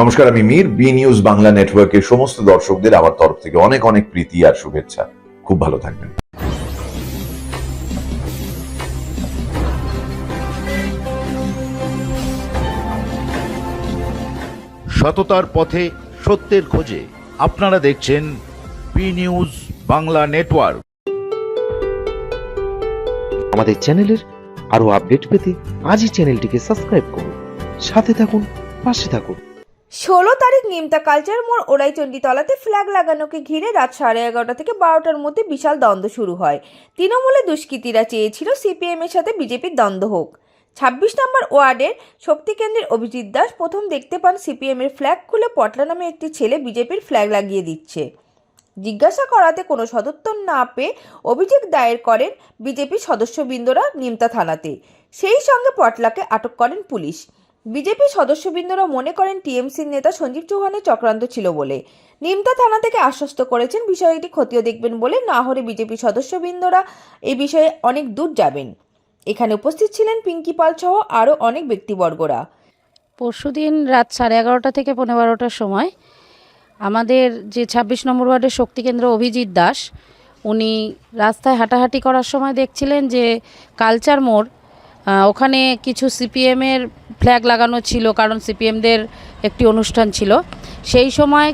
নমস্কার আমি Mir. B news Bangla নেটওয়ার্কের সমস্ত দর্শকদের আমার তরফ থেকে অনেক অনেক প্রীতি আর শুভেচ্ছা। খুব ভালো থাকবেন। সততার পথে সত্যের খোঁজে আপনারা দেখছেন বি নিউজ বাংলা নেটওয়ার্ক। আমাদের চ্যানেলের আরও আপডেট পেতে আজই চ্যানেলটিকে সাবস্ক্রাইব করুন। সাথে থাকুন পাশে থাকুন। ষোলো তারিখ নিমতা কালচার মোড় ওরাইচণ্ডী তলাতে ফ্ল্যাগ লাগানোকে ঘিরে রাত সাড়ে এগারোটা থেকে বারোটার মধ্যে বিশাল দ্বন্দ্ব শুরু হয়। তৃণমূলে দুষ্কৃতীরা চেয়েছিল সিপিএম এর সাথে বিজেপির দ্বন্দ্ব হোক। ছাব্বিশ নম্বর ওয়ার্ডের শক্তি কেন্দ্রের অভিজিৎ দাস প্রথম দেখতে পান সিপিএম এর ফ্ল্যাগ খুলে পটলা নামে একটি ছেলে বিজেপির ফ্ল্যাগ লাগিয়ে দিচ্ছে। জিজ্ঞাসা করাতে কোনো সদুত্তর না পেয়ে অভিযোগ দায়ের করেন বিজেপির সদস্যবৃন্দরা নিমতা থানাতে। সেই সঙ্গে পটলাকে আটক করেন পুলিশ। বিজেপি সদস্যবৃন্দরা মনে করেন টিএমসির নেতা সঞ্জীব চৌহানের চক্রান্ত ছিল বলে। নিমতা থানা থেকে আশ্বস্ত করেছেন, বিষয়টি খতিয়ে দেখবেন বলে না হলে বিজেপি সদস্যবৃন্দরা এই বিষয়ে অনেক দূর যাবেন। এখানে উপস্থিত ছিলেন পিঙ্কি পাল সহ আরও অনেক ব্যক্তিবর্গরা। পরশুদিন রাত সাড়ে এগারোটা থেকে পনেরো বারোটার সময় আমাদের যে ছাব্বিশ নম্বর ওয়ার্ডের শক্তিকেন্দ্র অভিজিৎ দাস, উনি রাস্তায় হাঁটাহাঁটি করার সময় দেখছিলেন যে কালচার মোড় ওখানে কিছু সিপিএমের ফ্ল্যাগ লাগানো ছিল, কারণ সিপিএমদের একটি অনুষ্ঠান ছিল। সেই সময়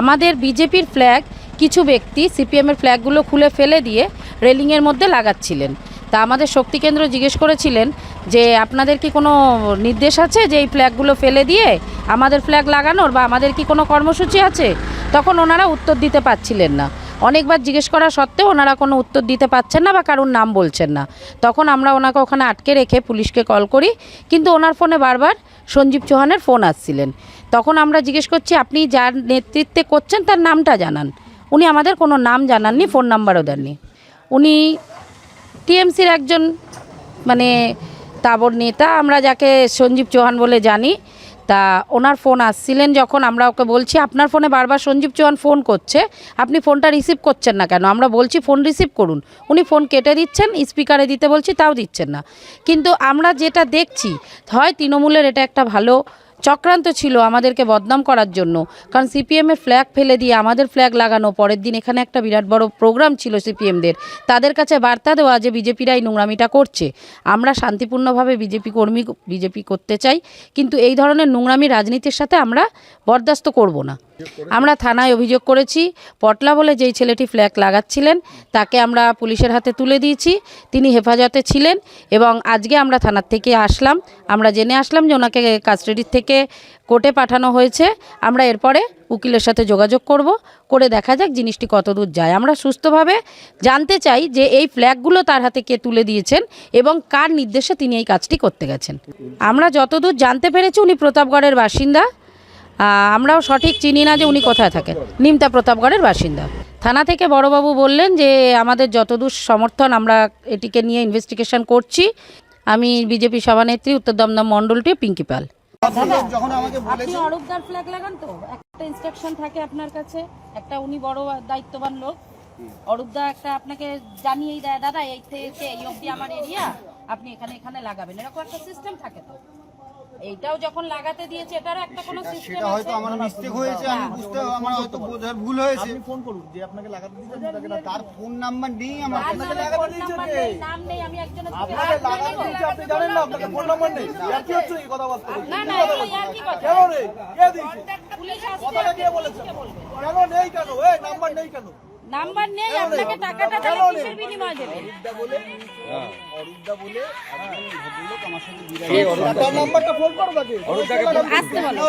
আমাদের বিজেপির ফ্ল্যাগ কিছু ব্যক্তি সিপিএমের ফ্ল্যাগগুলো খুলে ফেলে দিয়ে রেলিংয়ের মধ্যে লাগাচ্ছিলেন। তা আমাদের শক্তিকেন্দ্র জিজ্ঞেস করেছিলেন যে, আপনাদের কি কোনো নির্দেশ আছে যে এই ফ্ল্যাগগুলো ফেলে দিয়ে আমাদের ফ্ল্যাগ লাগানোর বা আমাদের কি কোনো কর্মসূচি আছে? তখন ওনারা উত্তর দিতে পারছিলেন না। অনেকবার জিজ্ঞেস করা সত্ত্বেও ওনারা কোনো উত্তর দিতে পারছেন না বা কারোর নাম বলছেন না। তখন আমরা ওনাকে ওখানে আটকে রেখে পুলিশকে কল করি, কিন্তু ওনার ফোনে বারবার সঞ্জীব চৌহানের ফোন আসছিলেন। তখন আমরা জিজ্ঞেস করছি, আপনি যার নেতৃত্বে করছেন তার নামটা জানান। উনি আমাদের কোনো নাম জানাননি, ফোন নাম্বারও দেননি। উনি টিএমসির একজন মানে তাবর নেতা, আমরা যাকে সঞ্জীব চৌহান বলে জানি তা ওনার ফোন আসছিলেন যখন আমরা ওকে বলছি, আপনার ফোনে বারবার সঞ্জীব চৌহান ফোন করছে, আপনি ফোনটা রিসিভ করছেন না কেন? আমরা বলছি, ফোন রিসিভ করুন। উনি ফোন কেটে দিচ্ছেন, স্পিকারে দিতে বলছি, তাও দিচ্ছেন না। কিন্তু আমরা যেটা দেখছি, হয় তৃণমূলের এটা একটা ভালো চক্রান্ত ছিল আমাদেরকে বদনাম করার জন্য। কারণ সিপিএমের ফ্ল্যাগ ফেলে দিয়ে আমাদের ফ্ল্যাগ লাগানো, পরের দিন এখানে একটা বিরাট বড় প্রোগ্রাম ছিল সিপিএমদের। তাদের কাছে বার্তা দেওয়া যে বিজেপিরাই নোংরামিটা করছে। আমরা শান্তিপূর্ণভাবে বিজেপি কর্মী, বিজেপি করতে চাই, কিন্তু এই ধরনের নোংরামি রাজনীতির সাথে আমরা বরদাস্ত করব না। আমরা থানায় অভিযোগ করেছি, পটলা বলে যেই ছেলেটি ফ্ল্যাগ লাগাচ্ছিলেন, তাকে আমরা পুলিশের হাতে তুলে দিয়েছি, তিনি হেফাজতে ছিলেন এবং আজকে আমরা থানার থেকে আসলাম। আমরা জেনে আসলাম যে ওনাকে কাস্টাডির থেকে কোর্টে পাঠানো হয়েছে। আমরা এরপরে উকিলের সাথে যোগাযোগ করব, করে দেখা যাক জিনিসটি কতদূর যায়। আমরা সুস্থভাবে জানতে চাই যে এই ফ্ল্যাগগুলো তার হাতে কে তুলে দিয়েছেন এবং কার নির্দেশে তিনি এই কাজটি করতে গেছেন। আমরা যতদূর জানতে পেরেছি উনি প্রতাপগড়ের বাসিন্দা। আমরাও সঠিক চিনি না যে উনি কোথায় থাকেন। নিমতা প্রতাপগড়ের বাসিন্দা। থানা থেকে বড়বাবু বললেন যে, আমাদের যতদূর সমর্থন আমরা এটিকে নিয়ে ইনভেস্টিগেশন করছি। আমি বিজেপি সভানেত্রী উত্তর দমদম মণ্ডলটি পিঙ্কি পাল। যখন আমাকে আপনি বলেছে অরূপদার ফ্ল্যাগ লাগান তো। একটা ইনস্ট্রাকশন থাকে আপনার কাছে একটা উনি বড় দায়িত্ববান লোক। অরূপদা একটা আপনাকে জানিয়েই দেয় দাদা এই থেকে এই অবধি আমার এরিয়া আপনি এখানে এখানে লাগাবেন। এরকম একটা সিস্টেম থাকে তো। এইটাও যখন লাগাতে দিয়েছে এটারও একটা কোনো সিস্টেম সেটা হয়তো আমার মিস্টেক হয়েছে আমি হ্যাঁ। বুঝতে আমার হয়তো বোঝার ভুল হয়েছে। আপনি ফোন করুন যে আপনাকে লাগাতে লাগাতে তার ফোন নাম্বার নেই আমার আর কাছে নাহলে ফোন নাম নেই। আমি একজনের আপনাকে লাগাতে। দিচ্ছে আপনি জানেন না আপনাকে ফোন নাম্বার নেই। আর কি হচ্ছে? এই কথাবার্তা বলছেন? না না এগুলো ইয়ার্কি কথা। কেন রে কে দিয়েছে? পুলিশ আসছে, কথাটা কে বলেছে কেন নেই কেন? এই নাম্বার নেই কেন? নাম্বার নেই আপনাকে টাকাটা তাহলে কিসের বিনিময় দেবে তার নাম্বারটা ফোন করো তাকে আসতে বলো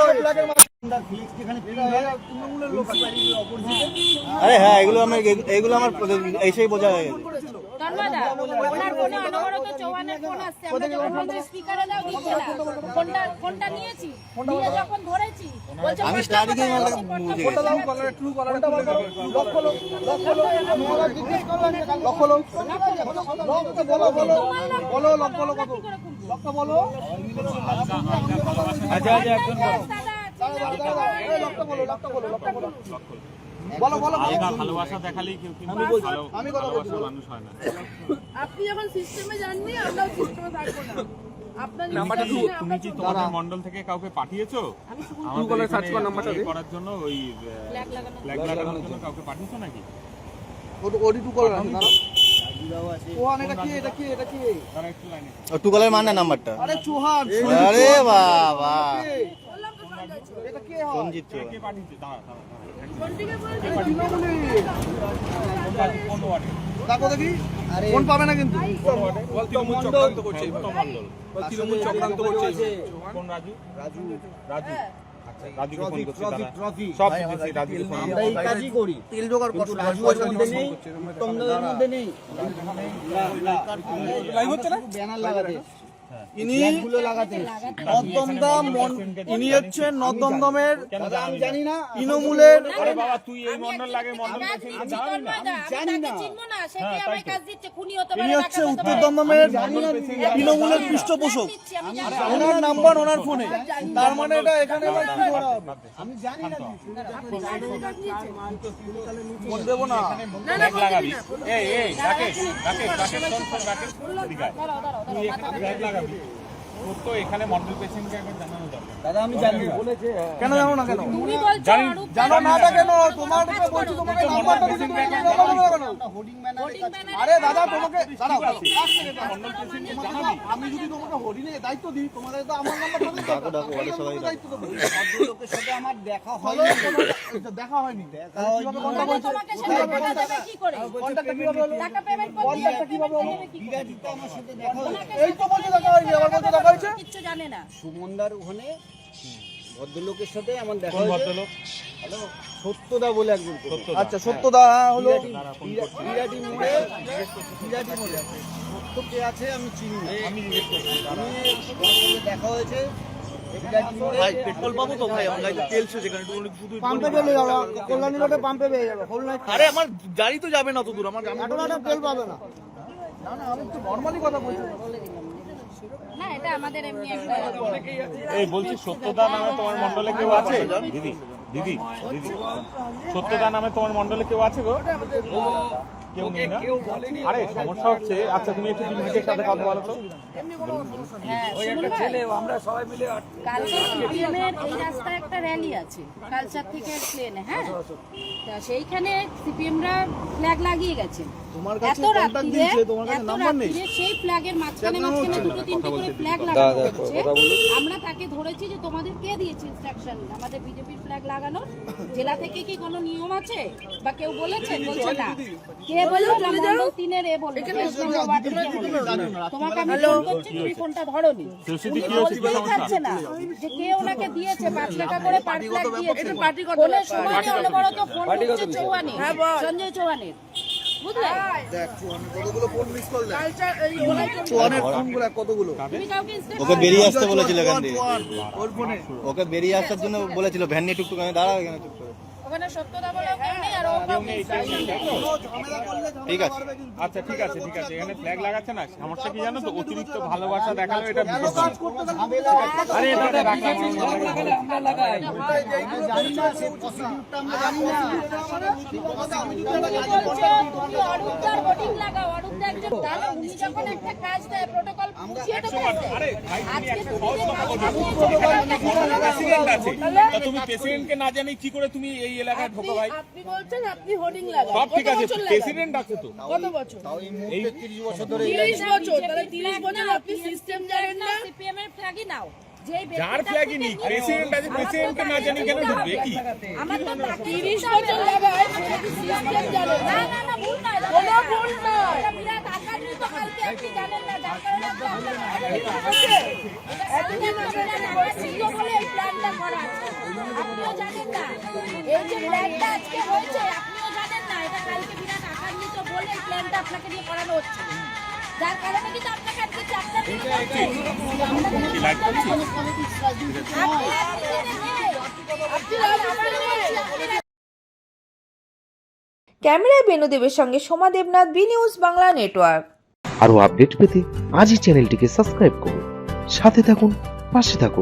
আরে হ্যাঁ এগুলো আমার এগুলো আমার এসেই বোঝা হয়ে গেছে তন্ময়দা, ওনার ফোনে অনবরত চৌহানের ফোন আসছে। আমরা যখন বলছি স্পিকারে দাও, দিচ্ছে না। ফোনটা- ফোনটা নিয়েছি। নিয়ে যখন ধরেছি, বলছে আমি স্টার্টিং এ? মানে ফোনটা দাও কলারে ট্রু কলারে বার করো লক খোলো লক খোলো আমি ওরা জিজ্ঞেস করলাম যে লক খোলো লক তো বলো বলো বলো লক বলো কত লকটা বলো আচ্ছা আচ্ছা একজন এই লকটা বলো লকটা বলো লকটা বলো বলো বলো ভালোবাসা দেখালেই কেউ কিন্তু ভালো আমি কথা বলছি। মানুষ হয় না। আপনি যখন সিস্টেমে যাননি আমরাও সিস্টেমে থাকব না। নাম্বারটা তুমি কি তোমাদের মন্ডল থেকে কাউকে পাঠিয়েছো? আমাদের সার্চ কর নাম্বারটা করার জন্য ওই ফ্ল্যাগ লাগানোর জন্য কাউকে পাঠিয়েছো নাকি? টুকালের মান নাম্বারটা আরে বাবা। সঞ্জিত দেখো। ফোন পাবে না কিন্তু। তৃণমূল চক্রান্ত করছে তৃণমূল চক্রান্ত করছে কোন রাজু? রাজু। রাজু। আচ্ছা ব্যানার লাগাতে ইনি গুলো লাগাতে নর্দমদম ইনি হচ্ছেন নর্দমদমের আমি জানি না। তৃণমূলের আরে বাবা তুই এই মন্ডল লাগে মন্ডল জানি না। ইনি হচ্ছে উত্তর দমদমের তৃণমূলের পৃষ্ঠপোষক। ওনার নাম্বার ওনার ফোনে। তার মানে এটা এখানে আমি জানি না। ফোন দেবো না। লাগাবি। এই এই রাকেশ রাকেশ রাকেশ। তুই এখানে লাগাবি তোর তো এখানে মন্ডল পেশেন্টকে একবার জানানো দরকার দাদা আমি জানি না। কেন জানো না কেন? জানি জানো না তা কেন? তোমার বলছি তোমাকে নাম্বারটা দিতে তুমি হোর্ডিং ব্যানারে আরে দাদা তোমাকে দাঁড়াও দাঁড়াও, এক second, আমি যদি তোমাকে হোর্ডিংয়ে দায়িত্ব দিই তোমাদের তো আমার নাম্বারটা দিতে হবে। ডাকো, ওয়ার্ডে সবাই দায়িত্ব দেবো। লোকের সাথে আমার দেখা হলো হয়নি। দেখা হয়নি। কীভাবে contact হয়েছে? কন্ট্যাক্টটা কীভাবে হলো? কন্ট্যাক্টটা কীভাবে হলো? বিরাটিতে আমার সাথে দেখা এই তো বলছে দেখা হয়নি। বলছে দেখা হয়েছে সুমনদার ওখানে ভদ্রলোকের সাথে আমার দেখা কোন হয়েছে। ভদ্রলোক? হ্যালো সত্যদা বলে একজন আচ্ছা সত্যদা হলো বিরাটি মোড়ে বিরাটি মোড়ে সত্য কে আছে আমি চিনি আমি দেখা হয়েছে। পেট্রোল পাবো তো ভাই? আমার গাড়িতে তেল একটু শুধু পাম্পে পেলে যাবে কল্যাণী রোডে পাম্পে পেয়ে যাবে আরে আমার গাড়ি তো যাবে না তো দূর আমার আমি তেল পাবে না। না না আমি একটু নর্মালি কথা বলছি। না, এটা আমাদের এমনি একটা এই বলছি, সত্যদা নামে তোমার মন্ডলে কেউ আছে? দিদি দিদি দিদি। সত্যদা নামে তোমার মন্ডলে কেউ আছে গো? কেউ নেই না? আরে সমস্যা হচ্ছে আচ্ছা তুমি একটু সাথে কথা বলো তো। কালচার সিপিএমের এই রাস্তায় একটা র্যালি আছে কালচার থেকে প্লেনে হ্যাঁ? তা সেইখানে সিপিএমরা ফ্ল্যাগ লাগিয়ে গেছে। এত রাত্রিরে দিয়েছে তোমার কাছে এত রাত্রিরে সেই ফ্ল্যাগের মাঝখানে মাঝখানে দুটো তিনটে করে ফ্ল্যাগ লাগানো হচ্ছে। আমরা তাকে ধরেছি যে তোমাদের কে দিয়েছে ইনস্ট্রাকশন আমাদের বিজেপির ফ্ল্যাগ লাগানোর? জেলা থেকে কি কোনো নিয়ম আছে? বা কেউ বলেছে? বলছে না। কে বলল না মন্ডল তিনের এ বলল তোমাকে আমি ফোন করছি তুমি ফোনটা ধরোনি। সেটি কি উনি হয়েছে কি বলতেই সমস্যা? পারছে না। যে কে ওনাকে দিয়েছে পাঁচ টাকা করে পার ফ্ল্যাগ দিয়েছে। ফোনের সময় অনবরত ফোন করছে চৌহানি সঞ্জয় চৌহানের। বুঝলে? দেখ চুয়ানের কতগুলো ফোন মিস করলে? চুয়ানের ফোনগুলো কতগুলো? তুমি কাউকে instruct ওকে বেরিয়ে আসতে বলেছিল ওর ফোনে ওকে বেরিয়ে আসার জন্য বলেছিল ভ্যান নিয়ে টুকটুক আমি দাঁড়াও এখানে করে ওখানে সত্যতা বলে কেউ নেই আর ও কাউকে instruction দেয়নি। ঝামেলা করলে ঝামেলা ঠিক আছে। আচ্ছা ঠিক আছে ঠিক আছে। এখানে ফ্ল্যাগ লাগাচ্ছে না? সমস্যা কি জানো তো? অতিরিক্ত ভালোবাসা দেখাল এটা আরে তুমি প্রেসিডেন্টকে না জানি কি করে তুমি এই এলাকায় ঢোকো ভাই। আপনি বলছেন আপনি হোর্ডিং লাগান। সব ঠিক আছে প্রেসিডেন্ট আছে তো। কত বছর? তাও এই মুহূর্তে তিরিশ বছর ধরে তিরিশ বছর তাহলে তিরিশ বছর আপনি সিস্টেম জানেন না? সিপিএম এর ফ্ল্যাগই নাও। যার ফ্ল্যাগই নিয়ে- প্রেসিডেন্ট আছে প্রেসিডেন্টকে না জানি কেন ঢুকবে কি? আমার তো তাকে তিরিশ বছর লাগায় সিস্টেম জানেন না। না না না ভুল নয় কোনো ভুল নয়। ক্যামেরায় বেনুদেবের সঙ্গে Soma Debnath B News Bangla network. আরও আপডেট পেতে আজই চ্যানেলটিকে সাবস্ক্রাইব করুন। সাথে থাকুন পাশে থাকুন।